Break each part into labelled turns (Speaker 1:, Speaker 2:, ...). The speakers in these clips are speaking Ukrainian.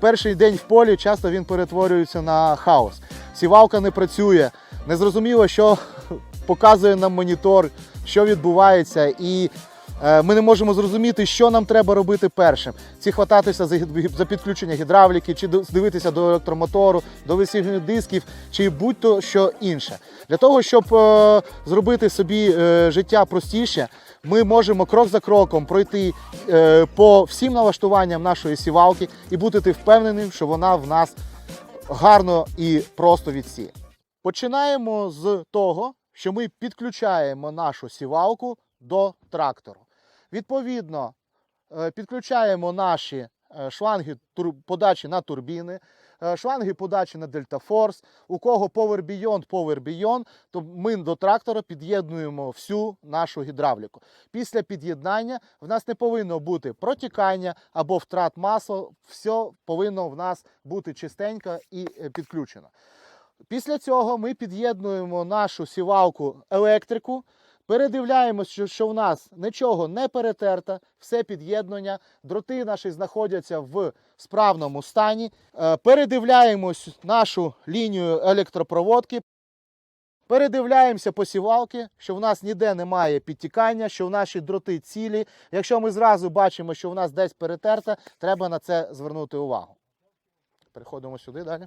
Speaker 1: перший день в полі часто він перетворюється на хаос. Сівалка не працює, незрозуміло, що показує нам монітор, що відбувається, і ми не можемо зрозуміти, що нам треба робити першим. Чи хвататися за, підключення гідравліки, чи дивитися до електромотору, до висівних дисків, чи будь-то що інше. Для того, щоб е, зробити собі е, життя простіше, ми можемо крок за кроком пройти е, по всім налаштуванням нашої сівалки і бути впевненим, що вона в нас гарно і просто відсіє. Починаємо з того, що ми підключаємо нашу сівалку до трактору. Відповідно, е, підключаємо наші е, шланги подачі на турбіни, е, шланги подачі на Force. У кого Power Beyond, Power Beyond, то ми до трактора під'єднуємо всю нашу гідравліку. Після під'єднання в нас не повинно бути протікання або втрат масла. Все повинно в нас бути чистенько і е, підключено. Після цього ми під'єднуємо нашу сівалку електрику. Передивляємося, що, що в нас нічого не перетерто, все під'єднання, дроти наші знаходяться в справному стані. Е, Передивляємось нашу лінію електропроводки. Передивляємося по сівалки, що в нас ніде немає підтікання, що в наші дроти цілі. Якщо ми зразу бачимо, що в нас десь перетерто, треба на це звернути увагу. Переходимо сюди далі.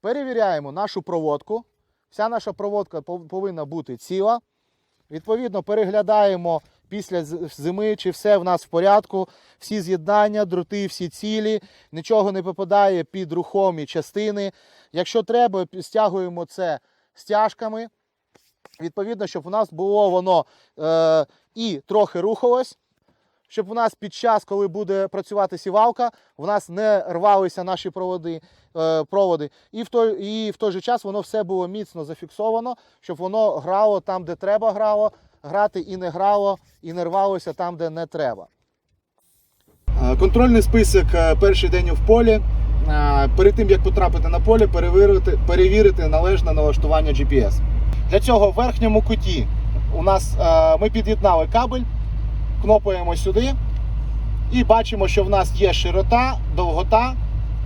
Speaker 1: Перевіряємо нашу проводку. Вся наша проводка повинна бути ціла. Відповідно, переглядаємо після зими, чи все в нас в порядку, всі з'єднання, дроти, всі цілі, нічого не попадає під рухомі частини. Якщо треба, стягуємо це стяжками. Відповідно, щоб у нас було воно е, і трохи рухалось, щоб у нас під час, коли буде працювати сівалка, в нас не рвалися наші проводи, е, проводи. І, в той, і в той же час воно все було міцно зафіксовано, щоб воно грало там, де треба грало, грати і не грало, і не рвалося там, де не треба. Е, Контрольний список е, перший день в полі. Перед тим як потрапити на поле, перевірити, перевірити належне налаштування GPS. Для цього в верхньому куті у нас ми під'єднали кабель, кнопуємо сюди і бачимо, що в нас є широта, довгота.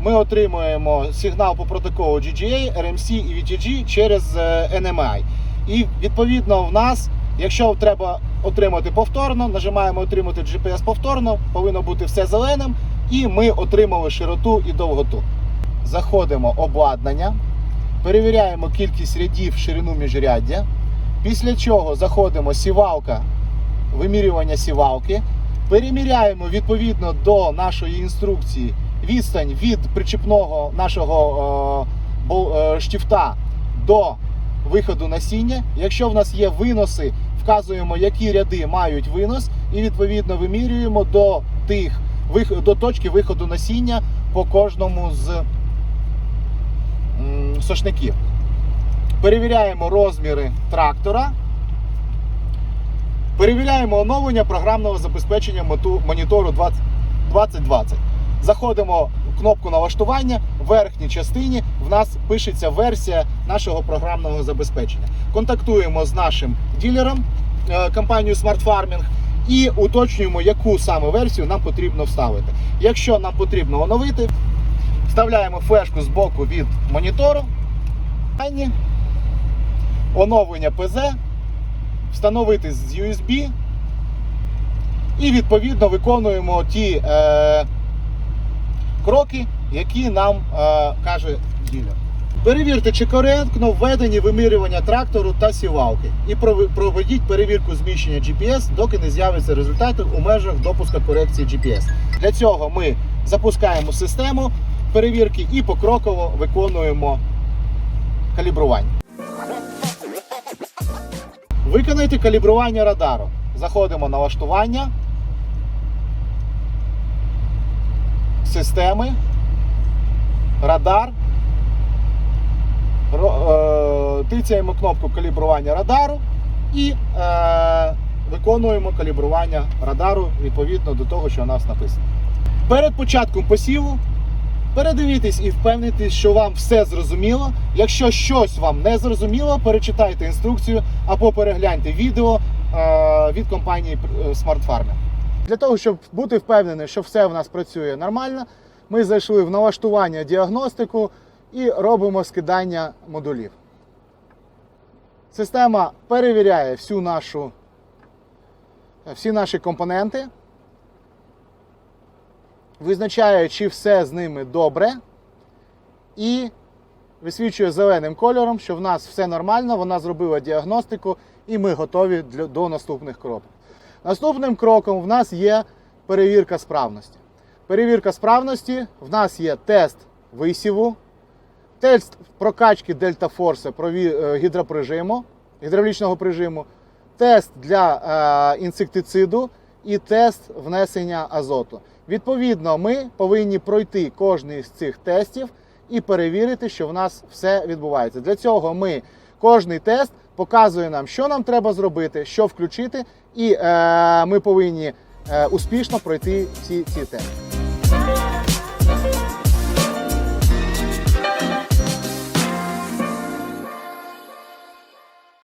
Speaker 1: Ми отримуємо сигнал по протоколу GGA, RMC і VTG через е, NMI. І відповідно в нас, якщо треба отримати повторно, нажимаємо отримати GPS повторно, повинно бути все зеленим, і ми отримали широту і довготу. Заходимо обладнання, перевіряємо кількість рядів ширину міжряддя. Після чого заходимо сівалка, вимірювання сівалки. Переміряємо відповідно до нашої інструкції відстань від причепного нашого е, е, штифта до виходу насіння. Якщо в нас є виноси, вказуємо, які ряди мають винос, і відповідно вимірюємо до тих до точки виходу насіння по кожному з сошників. Перевіряємо розміри трактора. Перевіряємо оновлення програмного забезпечення монітору 2020. Заходимо в кнопку налаштування. В верхній частині в нас пишеться версія нашого програмного забезпечення. Контактуємо з нашим ділером е, компанією Smart Farming і уточнюємо, яку саме версію нам потрібно вставити. Якщо нам потрібно оновити, вставляємо флешку з боку від монітору. Оновлення ПЗ, встановити з USB і відповідно виконуємо ті е, кроки, які нам е, каже ділер. Перевірте, чи коректно введені вимірювання трактору та сівалки. І проведіть перевірку зміщення GPS, доки не з'являться результати у межах допуска корекції GPS. Для цього ми запускаємо систему перевірки і покроково виконуємо калібрування. Виконайте калібрування радару. Заходимо на налаштування системи, радар. Е, Тицяємо кнопку калібрування радару і е, виконуємо калібрування радару відповідно до того, що у нас написано. Перед початком посіву передивіться і впевнитесь, що вам все зрозуміло. Якщо щось вам не зрозуміло, перечитайте інструкцію або перегляньте відео е, від компанії е, Smart Farming. Для того, щоб бути впевненим, що все в нас працює нормально, ми зайшли в налаштування діагностику і робимо скидання модулів. Система перевіряє всю нашу, всі наші компоненти, визначає, чи все з ними добре, і висвічує зеленим кольором, що в нас все нормально, вона зробила діагностику, і ми готові для, до наступних кроків. Наступним кроком в нас є перевірка справності. Перевірка справності в нас є тест висіву, тест прокачки Дельта Форсе гідроприжиму, гідравлічного прижиму, тест для е, інсектициду і тест внесення азоту. Відповідно, ми повинні пройти кожний з цих тестів і перевірити, що в нас все відбувається. Для цього ми кожний тест показує нам, що нам треба зробити, що включити, і е, ми повинні е, успішно пройти всі ці тести.